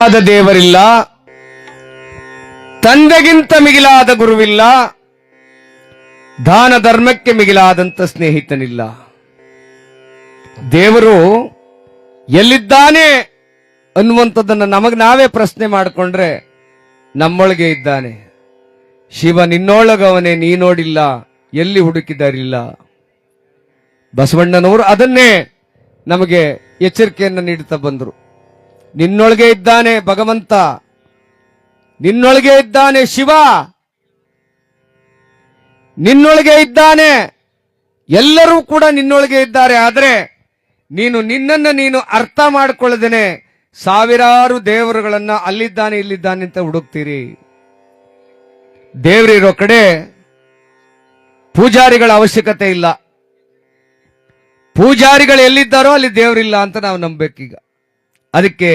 ಆದ ದೇವರಿಲ್ಲ, ತಂದೆಗಿಂತ ಮಿಗಿಲಾದ ಗುರುವಿಲ್ಲ, ದಾನ ಧರ್ಮಕ್ಕೆ ಮಿಗಿಲಾದಂತ ಸ್ನೇಹಿತನಿಲ್ಲ. ದೇವರು ಎಲ್ಲಿದ್ದಾನೆ ಅನ್ನುವಂಥದ್ದನ್ನು ನಮಗೆ ನಾವೇ ಪ್ರಶ್ನೆ ಮಾಡಿಕೊಂಡ್ರೆ ನಮ್ಮೊಳಗೆ ಇದ್ದಾನೆ. ಶಿವ ನಿನ್ನೊಳಗವನೇ, ನೀ ನೋಡಿಲ್ಲ, ಎಲ್ಲಿ ಹುಡುಕಿದರಿಲ್ಲ. ಬಸವಣ್ಣನವರು ಅದನ್ನೇ ನಮಗೆ ಎಚ್ಚರಿಕೆಯನ್ನು ನೀಡುತ್ತಾ ಬಂದರು. ನಿನ್ನೊಳಗೆ ಇದ್ದಾನೆ ಭಗವಂತ. ನಿನ್ನೊಳಗೆ ಇದ್ದಾನೆ ಶಿವ. ನಿನ್ನೊಳಗೆ ಇದ್ದಾನೆ. ಎಲ್ಲರೂ ಕೂಡ ನಿನ್ನೊಳಗೆ ಇದ್ದಾರೆ. ಆದರೆ ನೀನು ನಿನ್ನನ್ನು ನೀನು ಅರ್ಥ ಮಾಡಿಕೊಳ್ಳದೇನೆ. ಸಾವಿರಾರು ದೇವರುಗಳನ್ನ ಅಲ್ಲಿದ್ದಾನೆ, ಇಲ್ಲಿದ್ದಾನೆ ಅಂತ ಹುಡುಕ್ತೀರಿ. ದೇವರಿರೋ ಕಡೆ ಪೂಜಾರಿಗಳ ಅವಶ್ಯಕತೆ ಇಲ್ಲ. ಪೂಜಾರಿಗಳು ಎಲ್ಲಿದ್ದಾರೋ ಅಲ್ಲಿ ದೇವರಿಲ್ಲ ಅಂತ ನಾವು ನಂಬಬೇಕೀಗ ಅದಕ್ಕೆ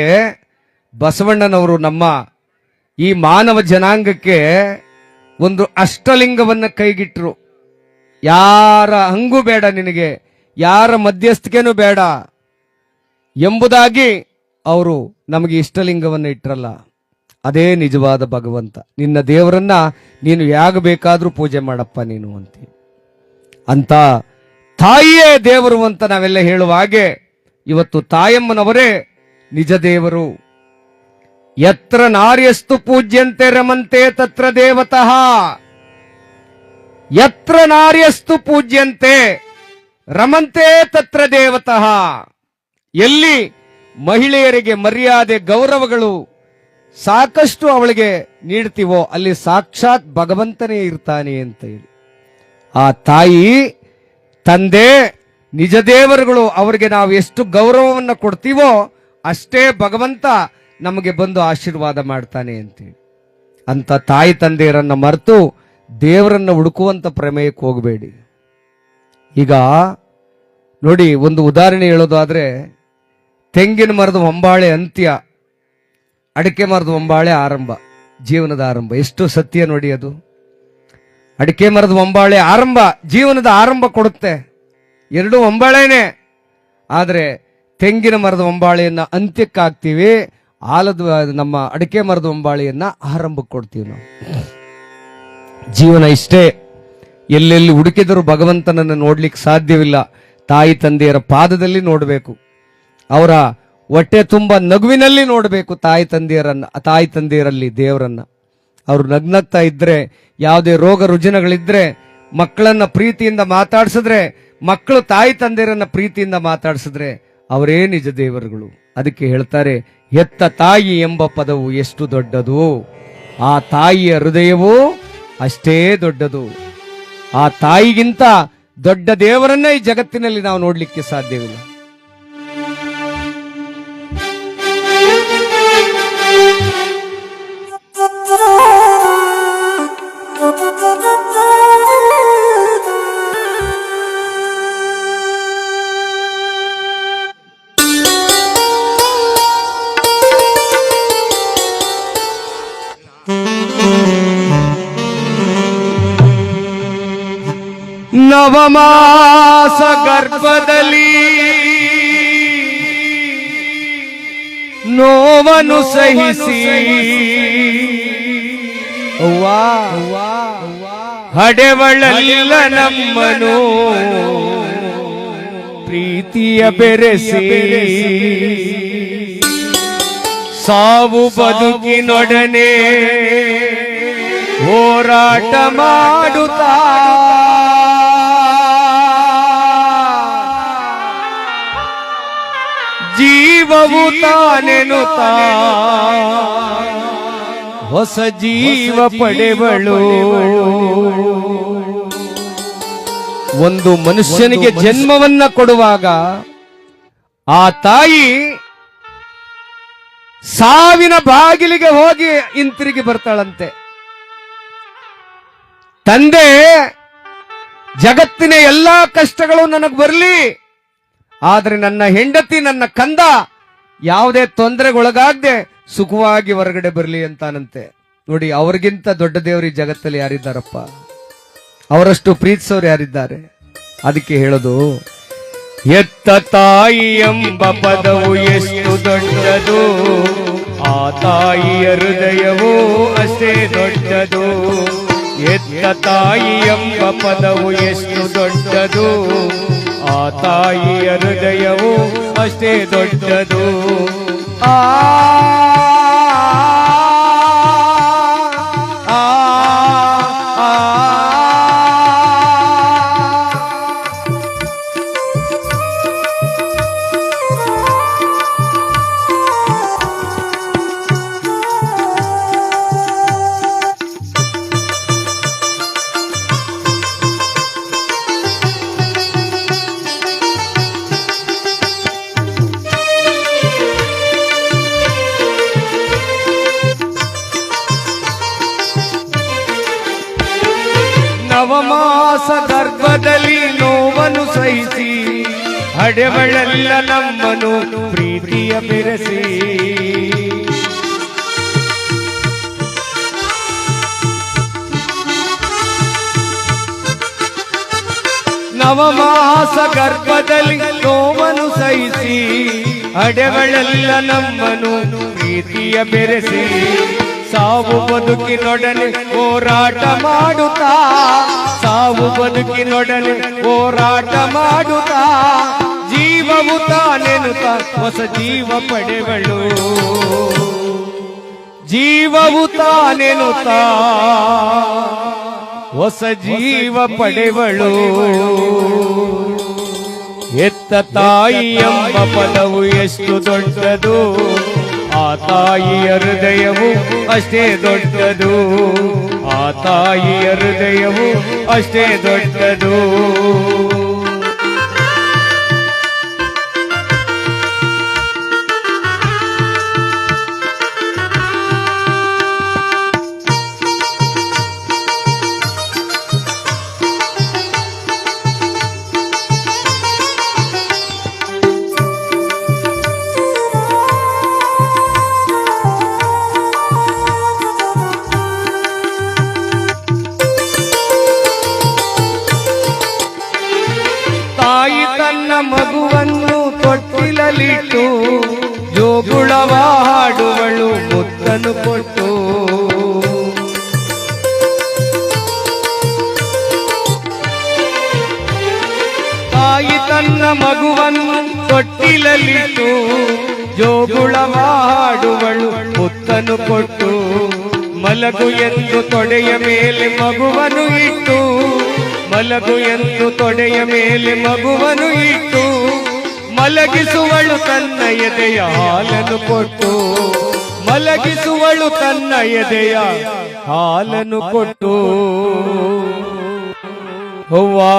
ಬಸವಣ್ಣನವರು ನಮ್ಮ ಈ ಮಾನವ ಜನಾಂಗಕ್ಕೆ ಒಂದು ಅಷ್ಟಲಿಂಗವನ್ನು ಕೈಗಿಟ್ರು. ಯಾರ ಹಂಗೂ ಬೇಡ ನಿನಗೆ, ಯಾರ ಮಧ್ಯಸ್ಥಿಕೆನೂ ಬೇಡ ಎಂಬುದಾಗಿ ಅವರು ನಮಗೆ ಇಷ್ಟಲಿಂಗವನ್ನು ಇಟ್ಟರಲ್ಲ ಅದೇ ನಿಜವಾದ ಭಗವಂತ. ನಿನ್ನ ದೇವರನ್ನ ನೀನು ಯಾಗ ಬೇಕಾದರೂ ಪೂಜೆ ಮಾಡಪ್ಪ ನೀನು ಅಂತ. ಅಂತ ತಾಯಿಯೇ ದೇವರು ಅಂತ ನಾವೆಲ್ಲ ಹೇಳುವ ಹಾಗೆ ಇವತ್ತು ತಾಯಮ್ಮನವರೇ ನಿಜ ದೇವರು, ಯತ್ರ ನಾರ್ಯಸ್ತು ಪೂಜ್ಯಂತೆ ರಮಂತೆ ತತ್ರ ದೇವತಃ. ಯತ್ರ ನಾರ್ಯಸ್ತು ಪೂಜ್ಯಂತೆ ರಮಂತೆ ತತ್ರ ದೇವತಃ. ಎಲ್ಲಿ ಮಹಿಳೆಯರಿಗೆ ಮರ್ಯಾದೆ, ಗೌರವಗಳು ಸಾಕಷ್ಟು ಅವಳಿಗೆ ನೀಡ್ತೀವೋ ಅಲ್ಲಿ ಸಾಕ್ಷಾತ್ ಭಗವಂತನೇ ಇರ್ತಾನೆ ಅಂತ ಹೇಳಿ. ಆ ತಾಯಿ, ತಂದೆ, ನಿಜ ದೇವರುಗಳು ಅವರಿಗೆ ನಾವು ಎಷ್ಟು ಗೌರವವನ್ನು ಕೊಡ್ತೀವೋ ಅಷ್ಟೇ ಭಗವಂತ ನಮಗೆ ಬಂದು ಆಶೀರ್ವಾದ ಮಾಡ್ತಾನೆ ಅಂತೇಳಿ. ಅಂತ ತಾಯಿ ತಂದೆಯರನ್ನ ಮರೆತು ದೇವರನ್ನ ಹುಡುಕುವಂತ ಪ್ರಮೇಯಕ್ಕೆ ಹೋಗಬೇಡಿ. ಈಗ ನೋಡಿ ಒಂದು ಉದಾಹರಣೆ ಹೇಳೋದಾದ್ರೆ ತೆಂಗಿನ ಮರದ ಹೊಂಬಾಳೆ ಅಂತ್ಯ, ಅಡಿಕೆ ಮರದ ಹೊಂಬಾಳೆ ಆರಂಭ, ಜೀವನದ ಆರಂಭ. ಎಷ್ಟು ಸತ್ಯ ನೋಡಿ ಅದು. ಅಡಿಕೆ ಮರದ ಒಂಬಾಳೆ ಆರಂಭ ಜೀವನದ ಆರಂಭ ಕೊಡುತ್ತೆ. ಎರಡು ಒಂಬಾಳೆನೆ. ಆದರೆ ತೆಂಗಿನ ಮರದ ಒಂಬಾಳೆಯನ್ನ ಅಂತ್ಯಕ್ಕೆ ಹಾಕ್ತೀವಿ ಆಲದ ನಮ್ಮ ಅಡಿಕೆ ಮರದ ಒಂಬಾಳೆಯನ್ನ ಆರಂಭಕ್ಕೆ ಕೊಡ್ತೀವಿ ನಾವು. ಜೀವನ ಇಷ್ಟೇ. ಎಲ್ಲೆಲ್ಲಿ ಹುಡುಕಿದರೂ ಭಗವಂತನನ್ನು ನೋಡ್ಲಿಕ್ಕೆ ಸಾಧ್ಯವಿಲ್ಲ. ತಾಯಿ ತಂದೆಯರ ಪಾದದಲ್ಲಿ ನೋಡಬೇಕು. ಅವರ ಹೊಟ್ಟೆ ತುಂಬ ನಗುವಿನಲ್ಲಿ ನೋಡಬೇಕು ತಾಯಿ ತಂದೆಯರನ್ನ, ತಾಯಿ ತಂದೆಯರಲ್ಲಿ ದೇವರನ್ನ. ಅವರು ನಗ್ನಗ್ತಾ ಇದ್ರೆ, ಯಾವುದೇ ರೋಗ ರುಜಿನಗಳಿದ್ರೆ, ಮಕ್ಕಳನ್ನ ಪ್ರೀತಿಯಿಂದ ಮಾತಾಡಿಸಿದ್ರೆ, ಮಕ್ಕಳು ತಾಯಿ ತಂದೆಯರನ್ನ ಪ್ರೀತಿಯಿಂದ ಮಾತಾಡ್ಸಿದ್ರೆ ಅವರೇ ನಿಜ ದೇವರುಗಳು. ಅದಕ್ಕೆ ಹೇಳ್ತಾರೆ ಹೆತ್ತ ತಾಯಿ ಎಂಬ ಪದವು ಎಷ್ಟು ದೊಡ್ಡದು? ಆ ತಾಯಿಯ ಹೃದಯವೂ ಅಷ್ಟೇ ದೊಡ್ಡದು. ಆ ತಾಯಿಗಿಂತ ದೊಡ್ಡ ದೇವರನ್ನ ಈ ಜಗತ್ತಿನಲ್ಲಿ ನಾವು ನೋಡ್ಲಿಕ್ಕೆ ಸಾಧ್ಯವಿಲ್ಲ. ನವಮಾಸ ಗರ್ಭದಲ್ಲಿ ನೋವನ್ನು ಸಹಿಸಿ ಹಡೆವಳಲ್ಲ ನಮ್ಮನು. ಪ್ರೀತಿಯ ಬೆರೆಸಿ. ಸಾವು ಬದುಕಿನೊಡನೆ ಹೋರಾಟ ಮಾಡುತ್ತಾ. ಜೀವವು ತಾನೆನುತ್ತಾ. ಹೊಸ ಜೀವ ಪಡೆವಳು. ಒಂದು ಮನುಷ್ಯನಿಗೆ ಜನ್ಮವನ್ನ ಕೊಡುವಾಗ ಆ ತಾಯಿ ಸಾವಿನ ಬಾಗಿಲಿಗೆ ಹೋಗಿ ಹಿಂತಿರುಗಿ ಬರ್ತಾಳಂತೆ. ತಂದೆ ಜಗತ್ತಿನ ಎಲ್ಲಾ ಕಷ್ಟಗಳು ನನಗೆ ಬರಲಿ. ಆದ್ರೆ ನನ್ನ ಹೆಂಡತಿ, ನನ್ನ ಕಂದ ಯಾವುದೇ ತೊಂದರೆಗೊಳಗಾಗದೆ ಸುಖವಾಗಿ ಹೊರಗಡೆ ಬರಲಿ ಅಂತಾನಂತೆ. ನೋಡಿ, ಅವ್ರಿಗಿಂತ ದೊಡ್ಡ ದೇವರು ಈ ಜಗತ್ತಲ್ಲಿ ಯಾರಿದ್ದಾರಪ್ಪ? ಅವರಷ್ಟು ಪ್ರೀತಿಸೋರು ಯಾರಿದ್ದಾರೆ? ಅದಕ್ಕೆ ಹೇಳೋದು, ಎತ್ತ ತಾಯಿ ಎಂಬ ಪದವು ಎಷ್ಟು ದೊಡ್ಡದು? ಆ ತಾಯಿಯ ಹೃದಯವು ಅಷ್ಟೇ ದೊಡ್ಡದು. ಎತ್ತ ತಾಯಿ ಎಂಬ ಪದವು ಎಷ್ಟು ದೊಡ್ಡದು? ಆ ತಾಯಿಯ ಹೃದಯವು ಅಷ್ಟೇ ದೊಡ್ಡದು. ಆ ನವಮಾಸ ಗರ್ಭದಲ್ಲಿ ನೋವನ್ನು ಸಹಿಸಿ ಹಡೆವಳೆಲ್ಲ ನಮ್ಮನು ಪ್ರೀತಿಯ ಬೆರೆಸಿ. ನವಮಾಸ ಗರ್ಭದಲ್ಲಿ ನೋವನ್ನು ಸಹಿಸಿ ಅಡೆಗಳಲ್ಲ ನಮ್ಮನು ಪ್ರೀತಿಯ ಬೆರೆಸಿ. ಸಾವು ಬದುಕಿನೊಡನೆ ಹೋರಾಟ ಮಾಡುತ್ತಾ? ಸಾವು ಬದುಕಿನೊಡನೆ ಹೋರಾಟ ಮಾಡುತ್ತಾ? ಜೀವವು ತಾನೆನುತ್ತ ಹೊಸ ಜೀವ ಪಡೆವಳು. ಜೀವವು ತಾನೆನುತ್ತ ಹೊಸ ಜೀವ ಪಡೆವಳು. ಎತ್ತ ತಾಯಿ ಎಂಬ ಪದವು ಎಷ್ಟು ದೊಡ್ಡದು? ಆ ತಾಯಿಯ ಹೃದಯವು ಅಷ್ಟೇ ದೊಡ್ಡದು. ಆ ತಾಯಿಯ ಹೃದಯವು ಅಷ್ಟೇ ದೊಡ್ಡದು. ಮುತ್ತನು ಕೊಟ್ಟು ತಾಯಿ ತನ್ನ ಮಗುವನ್ನು ತೊಟ್ಟಿಲಲ್ಲಿಟ್ಟು ಜೋಗುಳ ಮಾಡುವಳು ಮುತ್ತನು ಕೊಟ್ಟು ಮಲಗು ಎಂದು ತೊಡೆಯ ಮೇಲೆ ಮಗುವನು ಇಟ್ಟು, ಮಲಗು ಎಂದು ತೊಡೆಯ ಮೇಲೆ ಮಗುವನು ಇಟ್ಟು, ಮಲಗಿಸುವಳು ತನ್ನ ಎದೆಯ ಹಾಲನ್ನು ಕೊಟ್ಟು. ಮಲಗಿಸುವಳು ತನ್ನ ಎದೆಯ ಹಾಲನ್ನು ಕೊಟ್ಟು ಅವ್ವಾ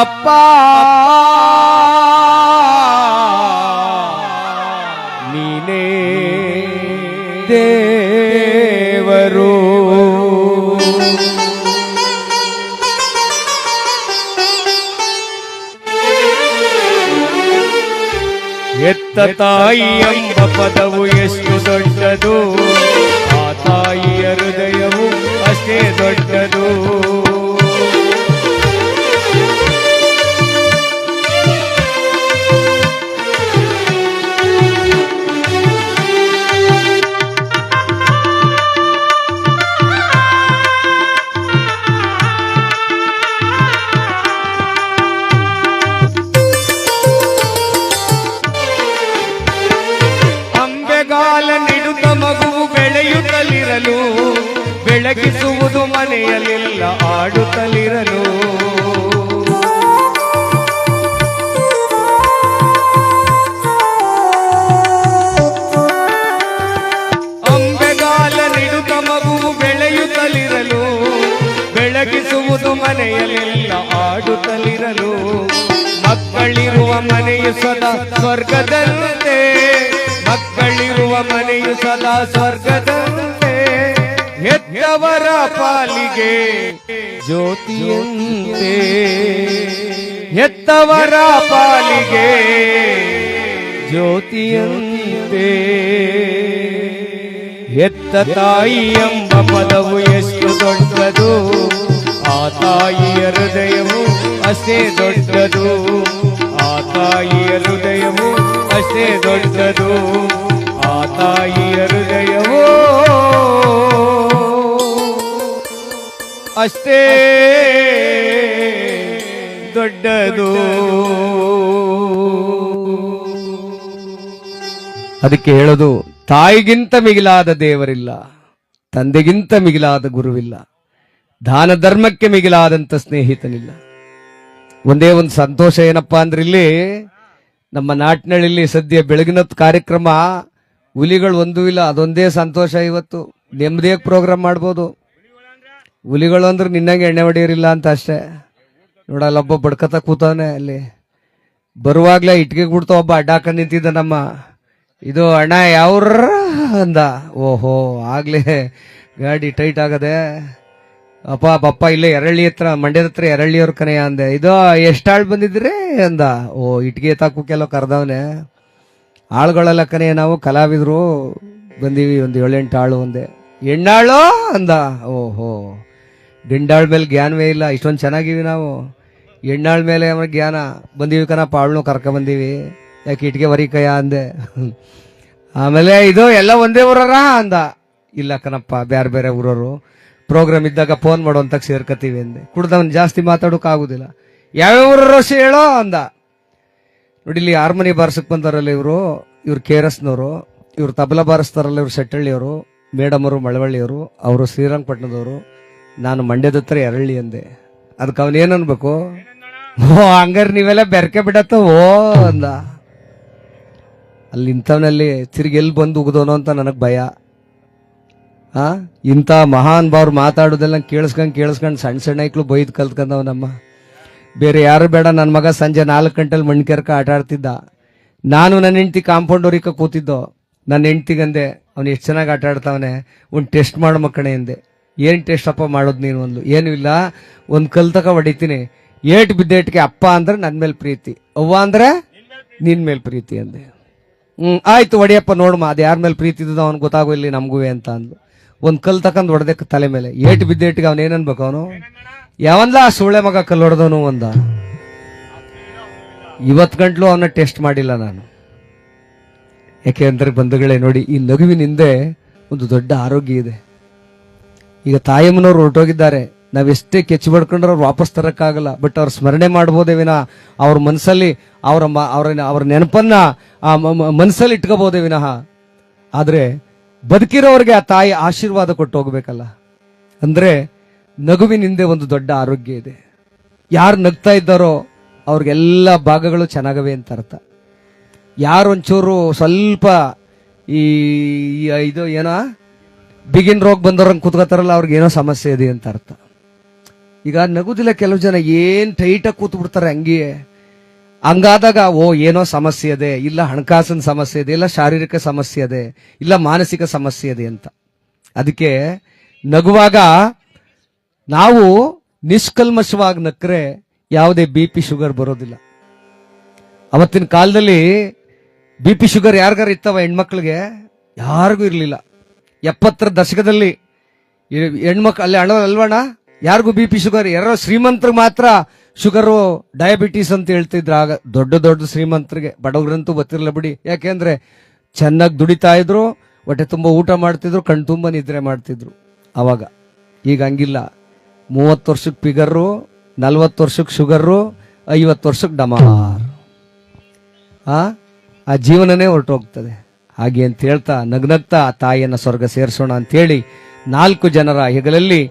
ಅಪ್ಪ ನೀನೇ ದೇವರು ಎತ್ತ ತಾಯಿ ಎಂಬ ಪದವು ಎಷ್ಟು ದೊಡ್ಡದು? ಆ ತಾಯಿಯ ಹೃದಯವು ಅಷ್ಟೇ ದೊಡ್ಡದು. ಆಡುತ್ತಲಿರಲು ಮಕ್ಕಳಿರುವ ಮನೆಯು ಸದಾ ಸ್ವರ್ಗದಂತೆ ಮಕ್ಕಳಿರುವ ಮನೆಯು ಸದಾ ಸ್ವರ್ಗದಂತೆ ಹೆತ್ತವರ ಪಾಲಿಗೆ ಜ್ಯೋತಿಯಂತೆ. ಹೆತ್ತವರ ಪಾಲಿಗೆ ಜ್ಯೋತಿಯಂತೆ. ಎತ್ತ ತಾಯಿ ಎಂಬ ಪದವು ಎಷ್ಟು ದೊಡ್ಡದು. ಆ ತಾಯಿಯ ಹೃದಯವು ಅಷ್ಟೇ ದೊಡ್ಡದು. ಆ ತಾಯಿಯ ಹೃದಯವು ಅಷ್ಟೇ ದೊಡ್ಡದು. ಆ ತಾಯಿಯ ಹೃದಯವು ಅಷ್ಟೇ ದೊಡ್ಡದು. ಅದಕ್ಕೆ ಹೇಳೋದು, ತಾಯಿಗಿಂತ ಮಿಗಿಲಾದ ದೇವರಿಲ್ಲ, ತಂದೆಗಿಂತ ಮಿಗಿಲಾದ ಗುರುವಿಲ್ಲ. ದಾನ ಧರ್ಮಕ್ಕೆ ಮಿಗಿಲಾದಂತ ಸ್ನೇಹಿತನಿಲ್ಲ. ಒಂದೇ ಒಂದು ಸಂತೋಷ ಏನಪ್ಪಾ ಅಂದ್ರೆ ಇಲ್ಲಿ ನಮ್ಮ ನಾಟ್ನಳ್ಳಿಲಿ ಸದ್ಯ ಬೆಳಗಿನ ಕಾರ್ಯಕ್ರಮ, ಹುಲಿಗಳು ಒಂದೂ ಇಲ್ಲ, ಅದೊಂದೇ ಸಂತೋಷ ಇವತ್ತು. ನೆಮ್ಮದಿಯಾಗಿ ಪ್ರೋಗ್ರಾಮ್ ಮಾಡ್ಬೋದು. ಹುಲಿಗಳು ಅಂದ್ರೆ ನಿನ್ನಂಗೆ ಎಣ್ಣೆ ಹೊಡೆಯೋರಿಲ್ಲ ಅಂತ ಅಷ್ಟೇ. ನೋಡಲ್ಲ, ಒಬ್ಬ ಬಡ್ಕತ ಕೂತವನೆ ಅಲ್ಲಿ. ಬರುವಾಗ್ಲೇ ಇಟ್ಗೆ ಬಿಡ್ತಾ ಒಬ್ಬ ಅಡ್ಡಾಕ ನಿಂತಿದ್ದ ನಮ್ಮ, ಇದು ಅಣ್ಣ ಯಾವ್ರ? ಅಂದ. ಓಹೋ, ಆಗ್ಲೇ ಗಾಡಿ ಟೈಟ್ ಆಗದೆ. ಅಪ್ಪ ಪಪ್ಪ ಇಲ್ಲೇ ಎರಳ್ಳಿ ಹತ್ರ, ಮಂಡ್ಯದ ಹತ್ರ ಎರಳ್ಳಿಯವ್ರ ಕನೆಯ ಅಂದೆ. ಇದು ಎಷ್ಟಾಳ್ ಬಂದಿದ್ರಿ ಅಂದ. ಓ, ಇಟ್ಗೆ ತಾಕುಕೆಲ್ಲ ಕರ್ದವನೆ. ಆಳುಗಳೆಲ್ಲ ಕನೆಯ ನಾವು ಕಲಾವಿದ್ರು ಬಂದೀವಿ, ಒಂದು ಏಳೆಂಟು ಆಳು ಒಂದೆ ಹೆಣ್ಣಾಳು ಅಂದ. ಓಹೋ. ಡಿಂಡಾಳ್ ಮೇಲೆ ಜ್ಞಾನವೇ ಇಲ್ಲ, ಇಷ್ಟೊಂದು ಚೆನ್ನಾಗಿವಿ ನಾವು. ಹೆಣ್ಣಾಳ್ ಮೇಲೆ ಅವ್ರ ಜ್ಞಾನ. ಬಂದೀವಿ ಕಣಪ್ಪ, ಆಳ್ನು ಕರ್ಕ ಬಂದೀವಿ. ಯಾಕೆ ಇಟ್ಗೆ ವರಿ ಕಯ ಅಂದೆ. ಆಮೇಲೆ ಇದು ಎಲ್ಲ ಒಂದೇ ಊರರ ಅಂದ. ಇಲ್ಲ ಕಣಪ್ಪ ಬೇರೆ ಬೇರೆ ಊರವರು. ಪ್ರೋಗ್ರಾಮ್ ಇದ್ದಾಗ ಫೋನ್ ಮಾಡೋ ಅಂತ ಸೇರ್ಕತೀವಿ ಅಂದೆ. ಕುಡ್ದವನ್ ಜಾಸ್ತಿ ಮಾತಾಡೋಕ್ ಆಗುದಿಲ್ಲ. ಯಾವ್ಯಾವ ರೋಷ ಹೇಳೋ ಅಂದ. ನೋಡಿ ಇಲ್ಲಿ ಹಾರ್ಮೋನಿ ಬಾರಿಸಕ್ ಬಂದಾರಲ್ಲ ಇವರು, ಇವ್ರು ಕೆ ಆರ್ ಎಸ್ನವರು ಇವ್ರು ತಬಲ ಬಾರಿಸ್ತಾರಲ್ಲ ಇವ್ರು ಸೆಟ್ಟಳ್ಳಿಯವರು ಮೇಡಮ್ ಅವರು ಮಳವಳ್ಳಿಯವರು, ಅವರು ಶ್ರೀರಂಗಪಟ್ಟಣದವರು, ನಾನು ಮಂಡ್ಯದ ಹತ್ರ ಎರಳ್ಳಿ ಅಂದೆ. ಅದಕ್ಕೆ ಅವನ್ ಏನನ್ಬೇಕು ಅನ್ಬೇಕು? ಓ, ಹಂಗಾರೆ ನೀವೆಲ್ಲ ಬೆರಕೆ ಬಿಡತ್ತ, ಓ, ಅಂದ. ಅಲ್ಲಿ ಇಂಥವನಲ್ಲಿ ತಿರ್ಗಿ ಎಲ್ಲಿ ಬಂದು ಉಗ್ದೋನೋ ಅಂತ ನನಗೆ ಭಯ. ಆ? ಇಂಥ ಮಹಾನ್ ಭಾವ್ರು ಮಾತಾಡೋದೆಲ್ಲ ಕೇಳಿಸ್ಕೊಂಡು ಕೇಳಿಸ್ಕೊಂಡು ಸಣ್ಣ ಸಣ್ಣ ಐಕ್ಳು ಬೈದು ಕಲ್ತ್ಕೊಂಡವ್ ನಮ್ಮ. ಬೇರೆ ಯಾರು ಬೇಡ ನನ್ನ ಮಗ ಸಂಜೆ ನಾಲ್ಕು ಗಂಟೆಲಿ ಮಣ್ಕೆರ್ಕ ಆಟ ಆಡ್ತಿದ್ದ. ನಾನು ನನ್ನ ಹೆಂಡತಿ ಕಾಂಪೌಂಡ್ ಅವ್ರಿಗೆ ಕೂತಿದ್ದೋ ನನ್ನ ಹೆಂಡ್ತಿಗಂದೆ ಅವ್ನು ಎಷ್ಟು ಚೆನ್ನಾಗಿ ಆಟ ಆಡ್ತಾವನೆ, ಒಂದು ಟೆಸ್ಟ್ ಮಾಡೋ ಮಕ್ಕಣೆ ಎಂದೆ. ಏನು ಟೆಸ್ಟ್ ಅಪ್ಪ ಮಾಡೋದು ನೀನು ಒಂದು ಏನೂ ಇಲ್ಲ, ಒಂದು ಕಲ್ತಕ ಹೊಡಿತೀನಿ. ಏಟ್ ಬಿದ್ದೇಟ್ಗೆ ಅಪ್ಪ ಅಂದ್ರೆ ನನ್ನ ಮೇಲೆ ಪ್ರೀತಿ. ಅವ್ವ ಅಂದ್ರೆ ನಿನ್ನ ಮೇಲೆ ಪ್ರೀತಿ ಅಂದೆ ಹ್ಞೂ ಆಯಿತು ಒಡಿಯಪ್ಪ ನೋಡಮ್ಮ ಅದು ಯಾರ ಮೇಲೆ ಪ್ರೀತಿ ಇದ್ದದ ಅವ್ನು ಗೊತ್ತಾಗೋ ಇಲ್ಲಿ ನಮಗೂ ಅಂತ ಅಂದು ಒಂದ್ ಕಲ್ ತಕೊಂಡ್ ಹೊಡೆದೆ ತಲೆ ಮೇಲೆ. ಏಟ್ ಬಿದ್ದೇಟಿಗೆ ಅವನ್ ಏನನ್ಬೇಕು ಅವನು? ಯಾವನ್ಲ ಆ ಮಗ ಕಲ್ ಹೊಡೆದವನು ಒಂದ? ಇವತ್ ಗಂಟ್ಲು ಅವನ ಟೆಸ್ಟ್ ಮಾಡಿಲ್ಲ ನಾನು. ಯಾಕೆ ಅಂದ್ರೆ ಬಂಧುಗಳೇ ನೋಡಿ, ಈ ನಗುವಿನ ಹಿಂದೆ ಒಂದು ದೊಡ್ಡ ಆರೋಗ್ಯ ಇದೆ. ಈಗ ತಾಯಮ್ಮನವ್ರು ಹೊರಟೋಗಿದ್ದಾರೆ. ನಾವೆಷ್ಟೇ ಕೆಚ್ಚು ಬಡ್ಕೊಂಡ್ರೆ ಅವ್ರು ವಾಪಸ್ ತರಕ್ಕಾಗಲ್ಲ. ಬಟ್ ಅವ್ರ ಸ್ಮರಣೆ ವಿನ ಅವ್ರ ಮನಸ್ಸಲ್ಲಿ ಅವರ ಅವರ ನೆನಪನ್ನ ಮ- ಮನಸ್ಸಲ್ಲಿ ಇಟ್ಕೋಬಹುದೇ ವಿನಃ. ಆದ್ರೆ ಬದುಕಿರೋರಿಗೆ ಆ ತಾಯಿ ಆಶೀರ್ವಾದ ಕೊಟ್ಟು ಹೋಗ್ಬೇಕಲ್ಲ? ಅಂದ್ರೆ ನಗುವಿನ ಹಿಂದೆ ಒಂದು ದೊಡ್ಡ ಆರೋಗ್ಯ ಇದೆ. ಯಾರು ನಗ್ತಾ ಇದ್ದಾರೋ ಅವ್ರಿಗೆಲ್ಲ ಭಾಗಗಳು ಚೆನ್ನಾಗವೆ ಅಂತ ಅರ್ಥ. ಯಾರು ಒಂಚೂರು ಸ್ವಲ್ಪ ಈ ಇದು ಏನೋ, ಬಿಗಿನ್ ರೋಗ ಬಂದವ್ರಂಗೆ ಕೂತ್ಕೋತಾರಲ್ಲ, ಅವ್ರಿಗೆ ಏನೋ ಸಮಸ್ಯೆ ಇದೆ ಅಂತ ಅರ್ಥ. ಈಗ ನಗುದಿಲ್ಲ, ಕೆಲವು ಜನ ಏನು ಟೈಟಾಗಿ ಕೂತ್ಬಿಡ್ತಾರೆ ಬಿಡ್ತಾರೆ ಹಂಗೆ ಹಂಗಾದಾಗ, ಓ, ಏನೋ ಸಮಸ್ಯೆ ಇದೆ, ಇಲ್ಲ ಹಣಕಾಸಿನ ಸಮಸ್ಯೆ ಇದೆ, ಇಲ್ಲ ಶಾರೀರಿಕ ಸಮಸ್ಯೆ ಇದೆ, ಇಲ್ಲ ಮಾನಸಿಕ ಸಮಸ್ಯೆ ಇದೆ ಅಂತ. ಅದಕ್ಕೆ ನಗುವಾಗ ನಾವು ನಿಷ್ಕಲ್ಮಶವಾಗಿ ನಕ್ರೆ ಯಾವುದೇ ಬಿ ಪಿ ಶುಗರ್ ಬರೋದಿಲ್ಲ. ಅವತ್ತಿನ ಕಾಲದಲ್ಲಿ ಬಿ ಪಿ ಶುಗರ್ ಯಾರಿಗಾರು ಇತ್ತವ ಹೆಣ್ಮಕ್ಳಿಗೆ? ಯಾರಿಗೂ ಇರಲಿಲ್ಲ. ಎಪ್ಪತ್ತರ ದಶಕದಲ್ಲಿ ಹೆಣ್ಮಕ್ಳು, ಅಲ್ಲಿ ಅಣ್ಣ ಅಲ್ವಣ್ಣ? ಯಾರಿಗೂ ಬಿ ಪಿ ಶುಗರ್, ಯಾರೋ ಶ್ರೀಮಂತರಿಗೆ ಮಾತ್ರ ಶುಗರು, ಡಯಾಬಿಟೀಸ್ ಅಂತ ಹೇಳ್ತಿದ್ರು, ಆಗ ದೊಡ್ಡ ದೊಡ್ಡ ಶ್ರೀಮಂತರಿಗೆ, ಬಡವರಂತೂ ಗೊತ್ತಿರಲ್ಲ ಬಿಡಿ. ಯಾಕೆಂದ್ರೆ ಚೆನ್ನಾಗಿ ದುಡಿತಾ ಇದ್ರು, ಹೊಟ್ಟೆ ತುಂಬ ಊಟ ಮಾಡ್ತಿದ್ರು, ಕಣ್ ತುಂಬ ನಿದ್ರೆ ಮಾಡ್ತಿದ್ರು. ಅವಾಗ ಈಗ ಹಂಗಿಲ್ಲ. ಮೂವತ್ತು ವರ್ಷಕ್ಕೆ ಪಿಗರು, ನಲ್ವತ್ತು ವರ್ಷಕ್ಕೆ ಶುಗರು, ಐವತ್ತು ವರ್ಷಕ್ಕೆ ಡಮಾರ್ ಆ? ಆ ಜೀವನನೇ ಹೊರಟೋಗ್ತದೆ. ಹಾಗೆ ಅಂತ ಹೇಳ್ತಾ, ನಗ್ನಗ್ತಾ ತಾಯಿಯನ್ನ ಸ್ವರ್ಗ ಸೇರಿಸೋಣ ಅಂತೇಳಿ ನಾಲ್ಕು ಜನರ ಹೆಗಲಲ್ಲಿ